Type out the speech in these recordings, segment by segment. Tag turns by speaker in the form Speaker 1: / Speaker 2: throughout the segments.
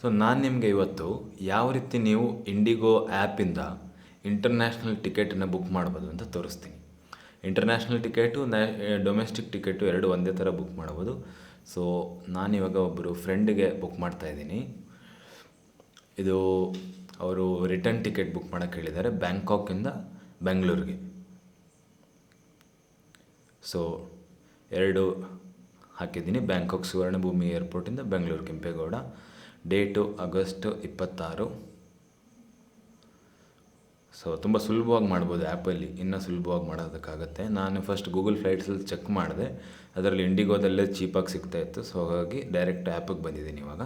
Speaker 1: So ನಾನು ನಿಮಗೆ ಇವತ್ತು ಯಾವ ರೀತಿ ನೀವು ಇಂಡಿಗೋ ಆ್ಯಪಿಂದ ಇಂಟರ್ನ್ಯಾಷನಲ್ ಟಿಕೆಟನ್ನು ಬುಕ್ ಮಾಡ್ಬೋದು ಅಂತ ತೋರಿಸ್ತೀನಿ. ಇಂಟರ್ನ್ಯಾಷನಲ್ ಟಿಕೆಟು ನ್ಯಾ ಡೊಮೆಸ್ಟಿಕ್ ಟಿಕೆಟು ಎರಡು ಒಂದೇ ಥರ ಬುಕ್ ಮಾಡ್ಬೋದು. ಸೊ ನಾನಿವಾಗ ಒಬ್ಬರು ಫ್ರೆಂಡಿಗೆ ಬುಕ್ ಮಾಡ್ತಾಯಿದ್ದೀನಿ ಇದು ಅವರು ರಿಟರ್ನ್ ಟಿಕೆಟ್ ಬುಕ್ ಮಾಡೋಕ್ಕೆ ಹೇಳಿದ್ದಾರೆ ಬ್ಯಾಂಕಾಕಿಂದ ಬೆಂಗಳೂರಿಗೆ ಸೊ ಎರಡು ಹಾಕಿದ್ದೀನಿ. ಬ್ಯಾಂಕಾಕ್ ಸುವರ್ಣಭೂಮಿ ಏರ್ಪೋರ್ಟಿಂದ ಬೆಂಗಳೂರು ಕೆಂಪೇಗೌಡ. ಡೇಟು ಆಗಸ್ಟು ಇಪ್ಪತ್ತಾರು. ಸೊ ತುಂಬ ಸುಲಭವಾಗಿ ಮಾಡ್ಬೋದು ಆ್ಯಪಲ್ಲಿ ಇನ್ನೂ ಸುಲಭವಾಗಿ ಮಾಡೋದಕ್ಕಾಗತ್ತೆ. ನಾನು ಫಸ್ಟ್ ಗೂಗಲ್ ಫ್ಲೈಟ್ಸಲ್ಲಿ ಚೆಕ್ ಮಾಡಿದೆ. ಅದರಲ್ಲಿ ಇಂಡಿಗೋದಲ್ಲೇ ಚೀಪಾಗಿ ಸಿಗ್ತಾಯಿತ್ತು ಸೊ ಹಾಗಾಗಿ ಡೈರೆಕ್ಟ್ ಆ್ಯಪಿಗೆ ಬಂದಿದ್ದೀನಿ ಇವಾಗ.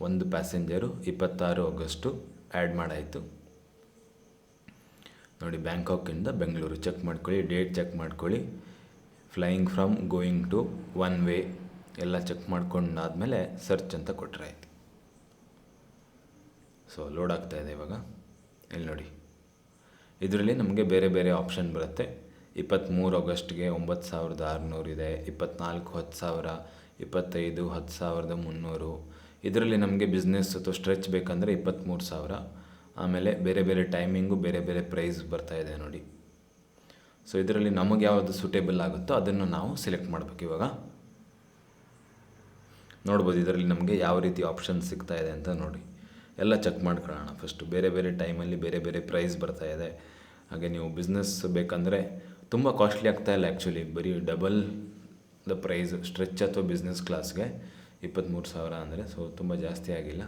Speaker 1: ಒಂದು ಪ್ಯಾಸೆಂಜರು ಇಪ್ಪತ್ತಾರು ಆಗಸ್ಟು ಆ್ಯಡ್ ಮಾಡಾಯಿತು. ನೋಡಿ, ಬ್ಯಾಂಕಾಕಿಂದ ಬೆಂಗಳೂರು. ಚೆಕ್ ಮಾಡ್ಕೊಳ್ಳಿ. ಡೇಟ್ ಚೆಕ್ ಮಾಡ್ಕೊಳ್ಳಿ. Flying from going to one way ಎಲ್ಲ ಚೆಕ್ ಮಾಡ್ಕೊಂಡಾದಮೇಲೆ ಸರ್ಚ್ ಅಂತ ಕೊಟ್ಟರೆ ಆಯಿತು. ಸೊ ಲೋಡ್ ಆಗ್ತಾ ಇದೆ ಇವಾಗ. ಇಲ್ಲಿ ನೋಡಿ. ಇದರಲ್ಲಿ ನಮಗೆ ಬೇರೆ ಬೇರೆ ಆಪ್ಷನ್ ಬರುತ್ತೆ. ಇಪ್ಪತ್ತ್ಮೂರು ಆಗಸ್ಟ್ಗೆ ಒಂಬತ್ತು ಸಾವಿರದ ಆರುನೂರು ಇದೆ ಇಪ್ಪತ್ತ್ನಾಲ್ಕು ಹತ್ತು ಸಾವಿರ, ಇಪ್ಪತ್ತೈದು ಹತ್ತು ಸಾವಿರದ ಮುನ್ನೂರು. ಇದರಲ್ಲಿ ನಮಗೆ ಬಿಸ್ನೆಸ್ ಅಥವಾ ಸ್ಟ್ರೆಚ್ ಬೇಕಂದರೆ ಇಪ್ಪತ್ತ್ಮೂರು ಸಾವಿರ. ಆಮೇಲೆ ಬೇರೆ ಬೇರೆ ಟೈಮಿಂಗು ಬೇರೆ ಬೇರೆ ಪ್ರೈಸ್ ಬರ್ತಾ ಇದೆ ನೋಡಿ. ಸೊ ಇದರಲ್ಲಿ ನಮಗೆ ಯಾವುದು ಸೂಟೇಬಲ್ ಆಗುತ್ತೋ ಅದನ್ನು ನಾವು ಸೆಲೆಕ್ಟ್ ಮಾಡಬೇಕು ಇವಾಗ. ನೋಡ್ಬೋದು ಇದರಲ್ಲಿ ನಮಗೆ ಯಾವ ರೀತಿ ಆಪ್ಷನ್ ಸಿಗ್ತಾ ಇದೆ ಅಂತ ನೋಡಿ. ಎಲ್ಲ ಚೆಕ್ ಮಾಡ್ಕೊಳ್ಳೋಣ ಫಸ್ಟು ಬೇರೆ ಬೇರೆ ಟೈಮಲ್ಲಿ ಬೇರೆ ಬೇರೆ ಪ್ರೈಸ್ ಬರ್ತಾ ಇದೆ. ಹಾಗೆ ನೀವು ಬಿಸ್ನೆಸ್ ಬೇಕಂದರೆ ತುಂಬ ಕಾಸ್ಟ್ಲಿ ಆಗ್ತಾ ಇಲ್ಲ ಆ್ಯಕ್ಚುಲಿ ಬರೀ ಡಬಲ್ ದ ಪ್ರೈಸ್ ಸ್ಟ್ರೆಚ್ ಅಥವಾ ಬಿಸ್ನೆಸ್ ಕ್ಲಾಸ್ಗೆ ಇಪ್ಪತ್ತ್ಮೂರು ಸಾವಿರ ಅಂದರೆ ಸೊ ತುಂಬ ಜಾಸ್ತಿ ಆಗಿಲ್ಲ.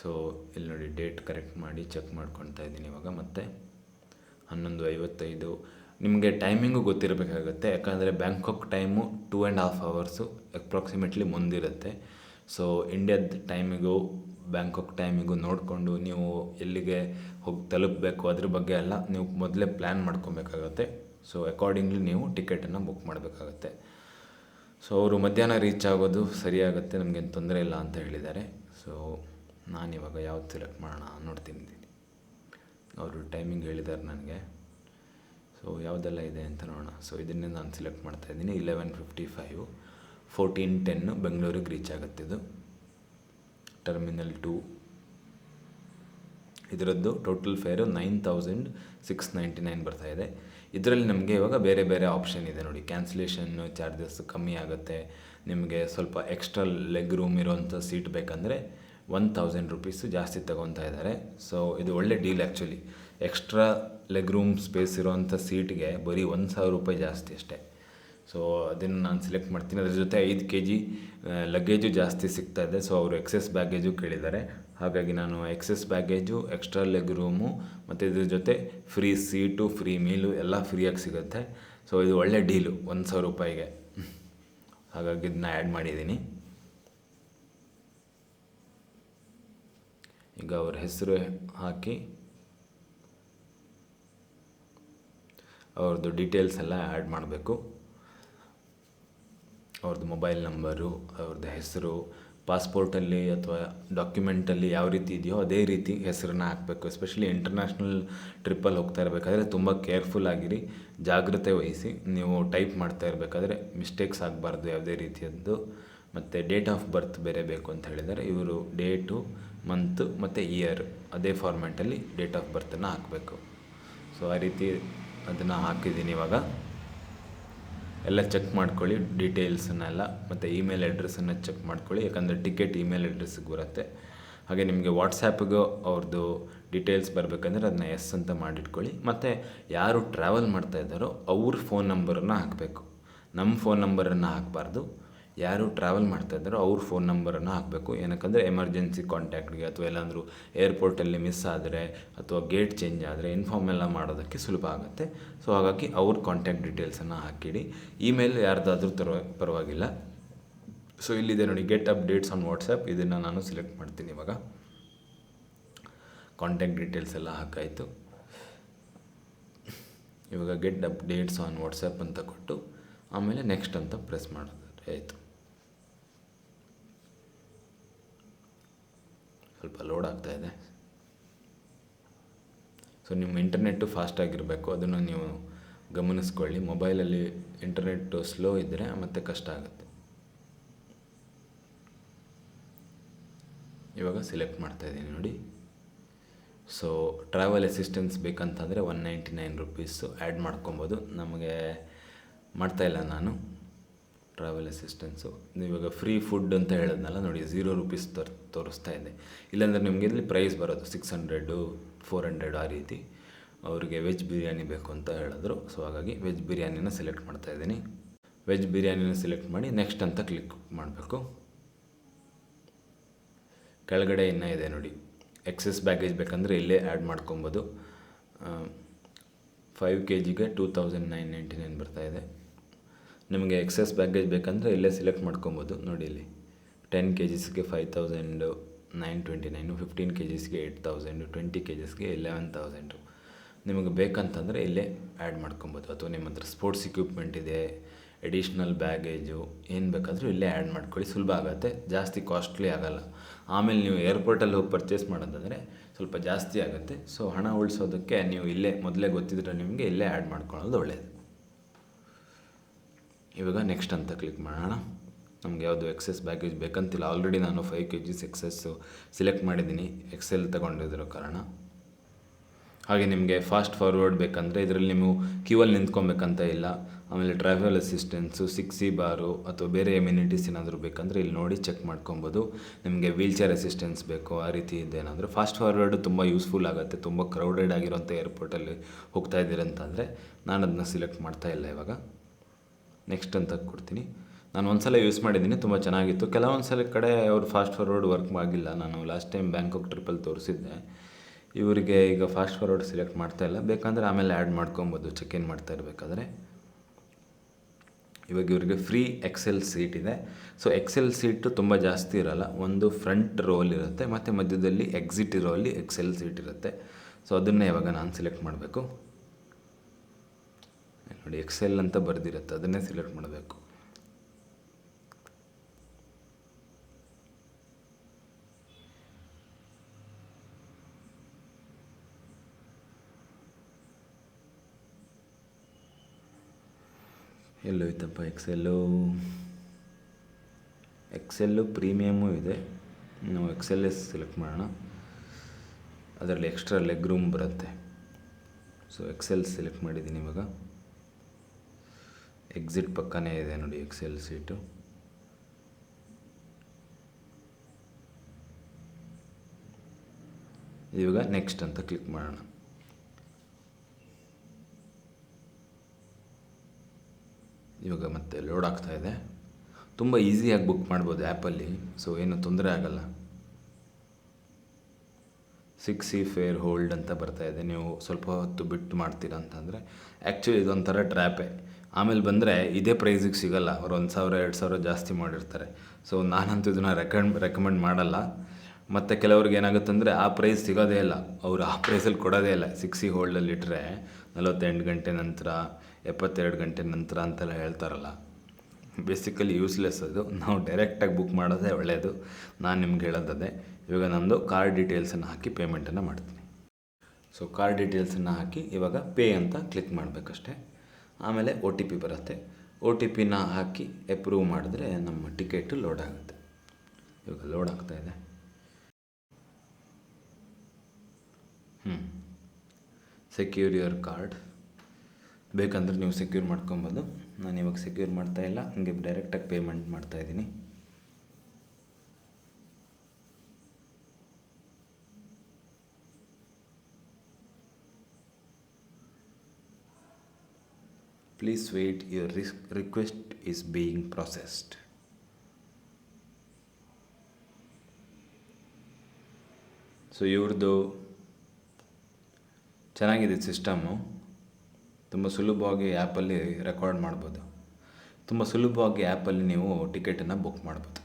Speaker 1: ಸೊ ಇಲ್ಲಿ ನೋಡಿ ಡೇಟ್ ಕರೆಕ್ಟ್ ಮಾಡಿ ಚೆಕ್ ಮಾಡ್ಕೊತಾ ಇದ್ದೀನಿ ಇವಾಗ. ಮತ್ತೆ ಹನ್ನೊಂದು ಐವತ್ತೈದು ನಿಮಗೆ ಟೈಮಿಂಗು ಗೊತ್ತಿರಬೇಕಾಗುತ್ತೆ. ಯಾಕಂದರೆ Bangkok time two and half hours approximately ಮುಂದಿರುತ್ತೆ. So ಇಂಡಿಯಾದ ಟೈಮಿಗೂ ಬ್ಯಾಂಕಾಕ್ ಟೈಮಿಗೂ ನೋಡಿಕೊಂಡು ನೀವು ಎಲ್ಲಿಗೆ ಹೋಗಿ, ತಲುಪಬೇಕು ಅದ್ರ ಬಗ್ಗೆ ಎಲ್ಲ ನೀವು ಮೊದಲೇ ಪ್ಲ್ಯಾನ್ ಮಾಡ್ಕೊಬೇಕಾಗತ್ತೆ. ಸೊ ಅಕಾರ್ಡಿಂಗ್ಲಿ ನೀವು ಟಿಕೆಟನ್ನು ಬುಕ್ ಮಾಡಬೇಕಾಗತ್ತೆ. ಸೊ ಅವರು ಮಧ್ಯಾಹ್ನ ರೀಚ್ ಆಗೋದು ಸರಿಯಾಗುತ್ತೆ, ನಮಗೇನು ತೊಂದರೆ ಇಲ್ಲ ಅಂತ ಹೇಳಿದ್ದಾರೆ. ಸೊ ನಾನಿವಾಗ ಯಾವ್ದು ಸೆಲೆಕ್ಟ್ ಮಾಡೋಣ ನೋಡ್ತೀನಿ. ಅವರು ಟೈಮಿಂಗ್ ಹೇಳಿದ್ದಾರೆ ನನಗೆ. ಸೊ ಯಾವುದೆಲ್ಲ ಇದೆ ಅಂತ ನೋಡೋಣ. ಸೊ ಇದನ್ನೇ ನಾನು ಸೆಲೆಕ್ಟ್ ಮಾಡ್ತಾಯಿದ್ದೀನಿ eleven fifty five fourteen ten ಬೆಂಗಳೂರಿಗೆ ರೀಚ್ ಆಗುತ್ತೆ ಇದು. ಟರ್ಮಿನಲ್ ಟು ಇದರದ್ದು total fare nine thousand six ninety nine ಬರ್ತಾಯಿದೆ ಇದರಲ್ಲಿ ನಮಗೆ ಇವಾಗ ಬೇರೆ ಬೇರೆ ಆಪ್ಷನ್ ಇದೆ ನೋಡಿ. ಕ್ಯಾನ್ಸಲೇಷನ್ನು ಚಾರ್ಜಸ್ ಕಮ್ಮಿ ಆಗುತ್ತೆ. ನಿಮಗೆ ಸ್ವಲ್ಪ ಎಕ್ಸ್ಟ್ರಾ ಲೆಗ್ ರೂಮ್ ಇರೋವಂಥ ಸೀಟ್ ಬೇಕಂದರೆ ಒನ್ ತೌಸಂಡ್ ರುಪೀಸು ಜಾಸ್ತಿ ತಗೊತಾ ಇದ್ದಾರೆ. ಸೊ ಇದು ಒಳ್ಳೆ deal actually extra leg room space ಇರೋವಂಥ ಸೀಟ್ಗೆ ಬರೀ ಒಂದು ಸಾವಿರ ರೂಪಾಯಿ ಜಾಸ್ತಿ ಅಷ್ಟೇ. ಸೊ ಅದನ್ನು ನಾನು ಸೆಲೆಕ್ಟ್ ಮಾಡ್ತೀನಿ. ಅದ್ರ ಜೊತೆ ಐದು ಕೆ ಜಿ ಲಗೇಜು ಜಾಸ್ತಿ ಸಿಗ್ತಾ ಇದೆ. ಸೊ ಅವರು ಎಕ್ಸೆಸ್ ಬ್ಯಾಗೇಜು ಕೇಳಿದ್ದಾರೆ. ಹಾಗಾಗಿ ನಾನು excess baggage extra leg room ಮತ್ತು ಇದ್ರ ಜೊತೆ ಫ್ರೀ ಸೀಟು ಫ್ರೀ ಮೀಲು ಎಲ್ಲ ಫ್ರೀಯಾಗಿ ಸಿಗುತ್ತೆ. ಸೊ ಇದು ಒಳ್ಳೆ ಡೀಲು ಒಂದು ಸಾವಿರ ರೂಪಾಯಿಗೆ. ಹಾಗಾಗಿ ಇದನ್ನ ಆ್ಯಡ್ ಮಾಡಿದ್ದೀನಿ. ಈಗ ಅವ್ರ ಹೆಸರು ಹಾಕಿ ಅವ್ರದ್ದು ಡೀಟೇಲ್ಸ್ ಎಲ್ಲ ಆ್ಯಡ್ ಮಾಡಬೇಕು. ಅವ್ರದ್ದು ಮೊಬೈಲ್ ನಂಬರು ಅವ್ರದ್ದು ಹೆಸರು ಪಾಸ್ಪೋರ್ಟಲ್ಲಿ ಅಥವಾ ಡಾಕ್ಯುಮೆಂಟಲ್ಲಿ ಯಾವ ರೀತಿ ಇದೆಯೋ ಅದೇ ರೀತಿ ಹೆಸರನ್ನ ಹಾಕಬೇಕು. ಎಸ್ಪೆಷಲಿ ಇಂಟರ್ನ್ಯಾಷನಲ್ ಟ್ರಿಪ್ಪಲ್ಲಿ ಹೋಗ್ತಾ ಇರಬೇಕಾದ್ರೆ ತುಂಬ ಕೇರ್ಫುಲ್ ಆಗಿರಿ. ಜಾಗ್ರತೆ ವಹಿಸಿ. ನೀವು ಟೈಪ್ ಮಾಡ್ತಾ ಇರಬೇಕಾದ್ರೆ ಮಿಸ್ಟೇಕ್ಸ್ ಆಗಬಾರ್ದು ಯಾವುದೇ ರೀತಿಯದ್ದು. ಮತ್ತು ಡೇಟ್ ಆಫ್ ಬರ್ತ್ ಬೇರೆ ಬೇಕು ಅಂತ ಹೇಳಿದರೆ. ಇವರು ಡೇಟು ಮಂತು ಮತ್ತು ಇಯರ್ ಅದೇ ಫಾರ್ಮ್ಯಾಟಲ್ಲಿ ಡೇಟ್ ಆಫ್ ಬರ್ತನ್ನು ಹಾಕಬೇಕು. ಸೊ ಆ ರೀತಿ ಅದನ್ನು ಹಾಕಿದ್ದೀನಿ ಇವಾಗ. ಎಲ್ಲ ಚೆಕ್ ಮಾಡ್ಕೊಳ್ಳಿ ಡೀಟೇಲ್ಸನ್ನೆಲ್ಲ ಮತ್ತು ಇಮೇಲ್ ಅಡ್ರೆಸ್ಸನ್ನು ಚೆಕ್ ಮಾಡ್ಕೊಳ್ಳಿ, ಯಾಕಂದರೆ ಟಿಕೆಟ್ ಇಮೇಲ್ ಅಡ್ರೆಸ್ಸಿಗೆ ಬರುತ್ತೆ ಹಾಗೆ ನಿಮಗೆ ವಾಟ್ಸಾಪ್ಗೂ ಅವ್ರದ್ದು ಡೀಟೇಲ್ಸ್ ಬರಬೇಕಂದ್ರೆ ಅದನ್ನ ಎಸ್ ಅಂತ ಮಾಡಿಟ್ಕೊಳ್ಳಿ. ಮತ್ತು ಯಾರು ಟ್ರಾವೆಲ್ ಮಾಡ್ತಾ ಇದ್ದಾರೋ ಅವ್ರ ಫೋನ್ ನಂಬರನ್ನು ಹಾಕಬೇಕು. ನಮ್ಮ ಫೋನ್ ನಂಬರನ್ನು ಹಾಕಬಾರ್ದು. ಯಾರು ಟ್ರಾವೆಲ್ ಮಾಡ್ತಾ ಇದ್ದಾರೋ ಅವ್ರ ಫೋನ್ ನಂಬರನ್ನು ಹಾಕಬೇಕು. ಏನಕ್ಕಂದರೆ ಎಮರ್ಜೆನ್ಸಿ ಕಾಂಟ್ಯಾಕ್ಟ್ಗೆ ಅಥವಾ ಎಲ್ಲಾದರೂ ಏರ್ಪೋರ್ಟಲ್ಲಿ ಮಿಸ್ ಆದರೆ ಅಥವಾ ಗೇಟ್ ಚೇಂಜ್ ಆದರೆ ಇನ್ಫಾರ್ಮ್ ಎಲ್ಲ ಮಾಡೋದಕ್ಕೆ ಸುಲಭ ಆಗುತ್ತೆ. ಸೊ ಹಾಗಾಗಿ ಅವ್ರ ಕಾಂಟ್ಯಾಕ್ಟ್ ಡೀಟೇಲ್ಸನ್ನು ಹಾಕಿಡಿ. ಇಮೇಲ್ ಯಾರ್ದಾದ್ರೂ ತರ, ಪರವಾಗಿಲ್ಲ. ಸೊ ಇಲ್ಲಿದೆ ನೋಡಿ ಗೆಟ್ ಅಪ್ಡೇಟ್ಸ್ ಆನ್ ವಾಟ್ಸಪ್ ಇದನ್ನು ನಾನು ಸೆಲೆಕ್ಟ್ ಮಾಡ್ತೀನಿ ಇವಾಗ. ಕಾಂಟ್ಯಾಕ್ಟ್ ಡೀಟೇಲ್ಸ್ ಎಲ್ಲ ಹಾಕಾಯಿತು. ಇವಾಗ ಗೆಟ್ ಅಪ್ಡೇಟ್ಸ್ ಆನ್ ವಾಟ್ಸಪ್ ಅಂತ ಕೊಟ್ಟು ಆಮೇಲೆ ನೆಕ್ಸ್ಟ್ ಅಂತ ಪ್ರೆಸ್ ಮಾಡೋದು ಆಯಿತು ಸ್ವಲ್ಪ ಲೋಡ್ ಆಗ್ತಾ ಇದೆ. ಸೊ ನಿಮ್ಮ ಇಂಟರ್ನೆಟ್ಟು ಫಾಸ್ಟಾಗಿರಬೇಕು ಅದನ್ನು ನೀವು ಗಮನಿಸ್ಕೊಳ್ಳಿ. ಮೊಬೈಲಲ್ಲಿ ಇಂಟರ್ನೆಟ್ಟು ಸ್ಲೋ ಇದ್ದರೆ ಮತ್ತೆ ಕಷ್ಟ ಆಗುತ್ತೆ. ಇವಾಗ ಸೆಲೆಕ್ಟ್ ಮಾಡ್ತಾ ಇದ್ದೀನಿ ನೋಡಿ. So travel assistance ಬೇಕಂತಂದರೆ one ninety nine rupees add ಮಾಡ್ಕೊಬೋದು. ನಮಗೆ ಮಾಡ್ತಾಯಿಲ್ಲ ನಾನು. ಟ್ರಾವೆಲ್ ಅಸಿಸ್ಟೆನ್ಸು ಇವಾಗ ಫ್ರೀ ಫುಡ್ ಅಂತ ಹೇಳೋದ್ನಲ್ಲ, ನೋಡಿ ಝೀರೋ ರುಪೀಸ್ ತರ್, ತೋರಿಸ್ತಾ ಇದೆ ಇಲ್ಲಾಂದರೆ ನಿಮಗೆ ಇಲ್ಲಿ ಪ್ರೈಸ್ ಬರೋದು ಸಿಕ್ಸ್ ಹಂಡ್ರೆಡು ಫೋರ್ ಹಂಡ್ರೆಡ್ ಆ ರೀತಿ. ಅವರಿಗೆ ವೆಜ್ ಬಿರಿಯಾನಿ ಬೇಕು ಅಂತ ಹೇಳಿದ್ರು. ಸೊ ಹಾಗಾಗಿ ವೆಜ್ ಬಿರಿಯಾನಿನ ಸೆಲೆಕ್ಟ್ ಮಾಡ್ತಾ ಇದ್ದೀನಿ. ವೆಜ್ ಬಿರಿಯಾನಿನ ಸೆಲೆಕ್ಟ್ ಮಾಡಿ ನೆಕ್ಸ್ಟ್ ಅಂತ ಕ್ಲಿಕ್ ಮಾಡಬೇಕು. ಕೆಳಗಡೆ ಇನ್ನೂ ಇದೆ ನೋಡಿ. ಎಕ್ಸೆಸ್ ಬ್ಯಾಗೇಜ್ ಬೇಕಂದರೆ ಇಲ್ಲೇ ಆ್ಯಡ್ ಮಾಡ್ಕೊಬೋದು. ಫೈವ್ ಕೆ ಜಿಗೆ two thousand nine ninety nine ಬರ್ತಾಯಿದೆ ನಿಮಗೆ ಎಕ್ಸಸ್ ಬ್ಯಾಗೇಜ್ ಬೇಕಂದರೆ ಇಲ್ಲೇ ಸಿಲೆಕ್ಟ್ ಮಾಡ್ಕೊಬೋದು ನೋಡಿ ಇಲ್ಲಿ. Ten K ಜಿಸ್ಗೆ five thousand nine twenty nine fifteen K ಜಿಸ್ಗೆ eight thousand twenty K ಜಿಸ್ಗೆ ಎಲೆವೆನ್ ತೌಸಂಡು ನಿಮಗೆ ಬೇಕಂತಂದರೆ ಇಲ್ಲೇ ಆ್ಯಡ್ ಮಾಡ್ಕೊಬೋದು. ಅಥವಾ ನಿಮ್ಮ ಹತ್ರ ಸ್ಪೋರ್ಟ್ಸ್ ಇಕ್ವಿಪ್ಮೆಂಟ್ ಇದೆ ಎಡಿಷ್ನಲ್ ಬ್ಯಾಗೇಜು ಏನು ಬೇಕಾದರೂ ಇಲ್ಲೇ ಆ್ಯಡ್ ಮಾಡ್ಕೊಳ್ಳಿ. ಸುಲಭ ಆಗುತ್ತೆ, ಜಾಸ್ತಿ ಕಾಸ್ಟ್ಲಿ ಆಗೋಲ್ಲ. ಆಮೇಲೆ ನೀವು ಏರ್ಪೋರ್ಟಲ್ಲಿ ಹೋಗಿ ಪರ್ಚೇಸ್ ಮಾಡೋದಂದರೆ ಸ್ವಲ್ಪ ಜಾಸ್ತಿ ಆಗುತ್ತೆ. ಸೊ ಹಣ ಉಳಿಸೋದಕ್ಕೆ ನೀವು ಇಲ್ಲೇ ಮೊದಲೇ ಗೊತ್ತಿದ್ರೆ ನಿಮಗೆ ಇಲ್ಲೇ ಆ್ಯಡ್ ಮಾಡ್ಕೊಳ್ಳೋದು ಒಳ್ಳೆಯದು ಇವಾಗ ನೆಕ್ಸ್ಟ್ ಅಂತ ಕ್ಲಿಕ್ ಮಾಡೋಣ. ನಮ್ಗೆ ಯಾವುದು ಎಕ್ಸೆಸ್ ಬ್ಯಾಗೇಜ್ ಬೇಕಂತಿಲ್ಲ. ಆಲ್ರೆಡಿ ನಾನು five K Gs excess select ಮಾಡಿದ್ದೀನಿ. ಎಕ್ಸೆಲ್ ತಗೊಂಡಿರೋ ಕಾರಣ. ಹಾಗೆ ನಿಮಗೆ ಫಾಸ್ಟ್ ಫಾರ್ವರ್ಡ್ ಬೇಕಂದರೆ ಇದರಲ್ಲಿ ನೀವು ಕ್ಯೂವಲ್ಲಿ ನಿಂತ್ಕೊಬೇಕಂತ ಇಲ್ಲ. ಆಮೇಲೆ ಟ್ರಾವೆಲ್ ಅಸಿಸ್ಟೆನ್ಸು ಸಿಕ್ಸಿ ಬಾರು ಅಥವಾ ಬೇರೆ ಎಮ್ಯುನಿಟೀಸ್ ಏನಾದರೂ ಬೇಕಂದರೆ ಇಲ್ಲಿ ನೋಡಿ ಚೆಕ್ ಮಾಡ್ಕೊಬೋದು. ನಿಮಗೆ ವೀಲ್ ಚೇರ್ ಅಸಿಸ್ಟೆನ್ಸ್ ಬೇಕು, ಆ ರೀತಿ ಇದೇನಾದರೂ ಫಾಸ್ಟ್ ಫಾರ್ವರ್ಡ್ ತುಂಬ ಯೂಸ್ಫುಲ್ ಆಗುತ್ತೆ. ತುಂಬ ಕ್ರೌಡೆಡ್ ಆಗಿರೋಂಥ ಏರ್ಪೋರ್ಟಲ್ಲಿ ಹೋಗ್ತಾ ಇದ್ದೀರಂತಂದರೆ ನಾನು ಅದನ್ನ ಸಿಲೆಕ್ಟ್ ಮಾಡ್ತಾ ಇಲ್ಲ ಇವಾಗ. ನೆಕ್ಸ್ಟ್ ಅಂತ ಕೊಡ್ತೀನಿ. ನಾನು ಒಂದು ಸಲ ಯೂಸ್ ಮಾಡಿದ್ದೀನಿ, ತುಂಬ ಚೆನ್ನಾಗಿತ್ತು. ಕೆಲವೊಂದು ಸಲ ಕಡೆ ಅವ್ರು ಫಾಸ್ಟ್ ಫಾರ್ವರ್ಡ್ ವರ್ಕ್ ಆಗಿಲ್ಲ. ನಾನು ಲಾಸ್ಟ್ ಟೈಮ್ ಬ್ಯಾಂಕಾಕ್ ಟ್ರಿಪ್ಪಲ್ಲಿ ತೋರಿಸಿದ್ದೆ. ಇವರಿಗೆ ಈಗ ಫಾಸ್ಟ್ ಫಾರ್ವರ್ಡ್ ಸೆಲೆಕ್ಟ್ ಮಾಡ್ತಾ ಇಲ್ಲ. ಬೇಕಂದರೆ ಆಮೇಲೆ ಆ್ಯಡ್ ಮಾಡ್ಕೊಬೋದು ಚೆಕ್ ಇನ್ ಮಾಡ್ತಾ ಇರಬೇಕಾದ್ರೆ. ಇವಾಗ ಇವರಿಗೆ ಫ್ರೀ ಎಕ್ಸೆಲ್ ಸೀಟ್ ಇದೆ. ಸೊ ಎಕ್ಸೆಲ್ ಸೀಟು ತುಂಬ ಜಾಸ್ತಿ ಇರಲ್ಲ. ಒಂದು ಫ್ರಂಟ್ ರೋಲ್ ಇರುತ್ತೆ, ಮತ್ತು ಮಧ್ಯದಲ್ಲಿ ಎಕ್ಸಿಟ್ ಇರೋಲ್ಲಿ ಎಕ್ಸೆಲ್ ಸೀಟ್ ಇರುತ್ತೆ. ಸೊ ಅದನ್ನೇ ಇವಾಗ ನಾನು ಸೆಲೆಕ್ಟ್ ಮಾಡಬೇಕು. ನೋಡಿ ಎಕ್ಸೆಲ್ ಅಂತ ಬರೆದಿರುತ್ತೆ, ಅದನ್ನೇ ಸೆಲೆಕ್ಟ್ ಮಾಡಬೇಕು. ಎಲ್ಲೋಯ್ತಪ್ಪ ಎಕ್ಸೆಲ್ಲು ಎಕ್ಸೆಲ್ಲು ಪ್ರೀಮಿಯಮ್ಮು ಇದೆ. ನಾವು ಎಕ್ಸೆಲ್ಲೇ ಸೆಲೆಕ್ಟ್ ಮಾಡೋಣ. ಅದರಲ್ಲಿ ಎಕ್ಸ್ಟ್ರಾ ಲೆಗ್ ರೂಮ್ ಬರುತ್ತೆ. ಸೊ ಎಕ್ಸೆಲ್ ಸೆಲೆಕ್ಟ್ ಮಾಡಿದ್ದೀನಿ ಇವಾಗ. ಎಕ್ಸಿಟ್ ಪಕ್ಕನೇ ಇದೆ ನೋಡಿ ಎಕ್ಸೆಲ್ ಸೀಟು ಇವಾಗ ನೆಕ್ಸ್ಟ್ ಅಂತ ಕ್ಲಿಕ್ ಮಾಡೋಣ. ಇವಾಗ ಮತ್ತೆ ಲೋಡ್ ಆಗ್ತಾ ಇದೆ. ತುಂಬ ಈಸಿಯಾಗಿ ಬುಕ್ ಮಾಡ್ಬೋದು ಆ್ಯಪಲ್ಲಿ ಸೊ ಏನು ತೊಂದರೆ ಆಗಲ್ಲ. ಸಿಕ್ಸ್ ಸಿ ಫೇರ್ ಹೋಲ್ಡ್ ಅಂತ ಬರ್ತಾ ಇದೆ. ನೀವು ಸ್ವಲ್ಪ ಹೊತ್ತು ಬಿಟ್ಟು ಮಾಡ್ತೀರಾ ಅಂತಂದರೆ ಆ್ಯಕ್ಚುಲಿ ಇದೊಂಥರ ಟ್ರ್ಯಾಪೇ ಆಮೇಲೆ ಬಂದರೆ ಇದೇ ಪ್ರೈಸಿಗೆ ಸಿಗೋಲ್ಲ. ಅವ್ರು ಒಂದು ಸಾವಿರ, ಎರಡು ಸಾವಿರ ಜಾಸ್ತಿ ಮಾಡಿರ್ತಾರೆ. ಸೊ ನಾನಂತೂ ಇದನ್ನು ರೆಕಮೆಂಡ್ ರೆಕಮೆಂಡ್ ಮಾಡಲ್ಲ. ಮತ್ತು ಕೆಲವ್ರಿಗೆ ಏನಾಗುತ್ತಂದರೆ ಆ ಪ್ರೈಸ್ ಸಿಗೋದೇ ಇಲ್ಲ. ಅವರು ಆ ಪ್ರೈಸಲ್ಲಿ ಕೊಡೋದೇ ಇಲ್ಲ. ಸಿಕ್ಸಿ ಹೋಲ್ಡಲ್ಲಿ ಇಟ್ಟರೆ ನಲವತ್ತೆಂಟು ಗಂಟೆ ನಂತರ, ಎಪ್ಪತ್ತೆರಡು ಗಂಟೆ ನಂತರ ಅಂತೆಲ್ಲ ಹೇಳ್ತಾರಲ್ಲ. ಬೇಸಿಕಲಿ ಯೂಸ್ಲೆಸ್ ಅದು. ನಾವು ಡೈರೆಕ್ಟಾಗಿ ಬುಕ್ ಮಾಡೋದೇ ಒಳ್ಳೆಯದು ನಾನು ನಿಮ್ಗೆ ಹೇಳೋದದೇ. ಇವಾಗ ನಮ್ಮದು ಕಾರ್ಡ್ ಡೀಟೇಲ್ಸನ್ನು ಹಾಕಿ ಪೇಮೆಂಟನ್ನು ಮಾಡ್ತೀನಿ. ಸೊ ಕಾರ್ಡ್ ಡೀಟೇಲ್ಸನ್ನು ಹಾಕಿ ಇವಾಗ ಪೇ ಅಂತ ಕ್ಲಿಕ್ ಮಾಡಬೇಕಷ್ಟೆ. ಆಮೇಲೆ ಒ ಟಿ ಪಿ ಬರುತ್ತೆ. ಒ ಟಿ ಪಿನ ಹಾಕಿ ಎಪ್ರೂವ್ ಮಾಡಿದ್ರೆ ನಮ್ಮ ಟಿಕೆಟ್ ಲೋಡ್ ಆಗುತ್ತೆ. ಇವಾಗ ಲೋಡ್ ಆಗ್ತಾ ಇದೆ. ಹ್ಞೂ ಸೆಕ್ಯೂರ್ ಯುವರ್ ಕಾರ್ಡ್ ಬೇಕಂದ್ರೆ ನೀವು ಸೆಕ್ಯೂರ್ ಮಾಡ್ಕೊಬೋದು. ನಾನು ಇವಾಗ ಸೆಕ್ಯೂರ್ ಮಾಡ್ತಾ ಇಲ್ಲ. ಹಂಗೆ ಡೈರೆಕ್ಟಾಗಿ ಪೇಮೆಂಟ್ ಮಾಡ್ತಾ please wait your risk request is being processed so ಇವ್ರದ್ದು ಚೆನ್ನಾಗಿದೆ ಸಿಸ್ಟಮ್ಮು ತುಂಬ ಸುಲಭವಾಗಿ ಆ್ಯಪಲ್ಲಿ ರೆಕಾರ್ಡ್ ಮಾಡ್ಬೋದು. ತುಂಬ ಸುಲಭವಾಗಿ ಆ್ಯಪಲ್ಲಿ ನೀವು ಟಿಕೆಟನ್ನು ಬುಕ್ ಮಾಡ್ಬೋದು.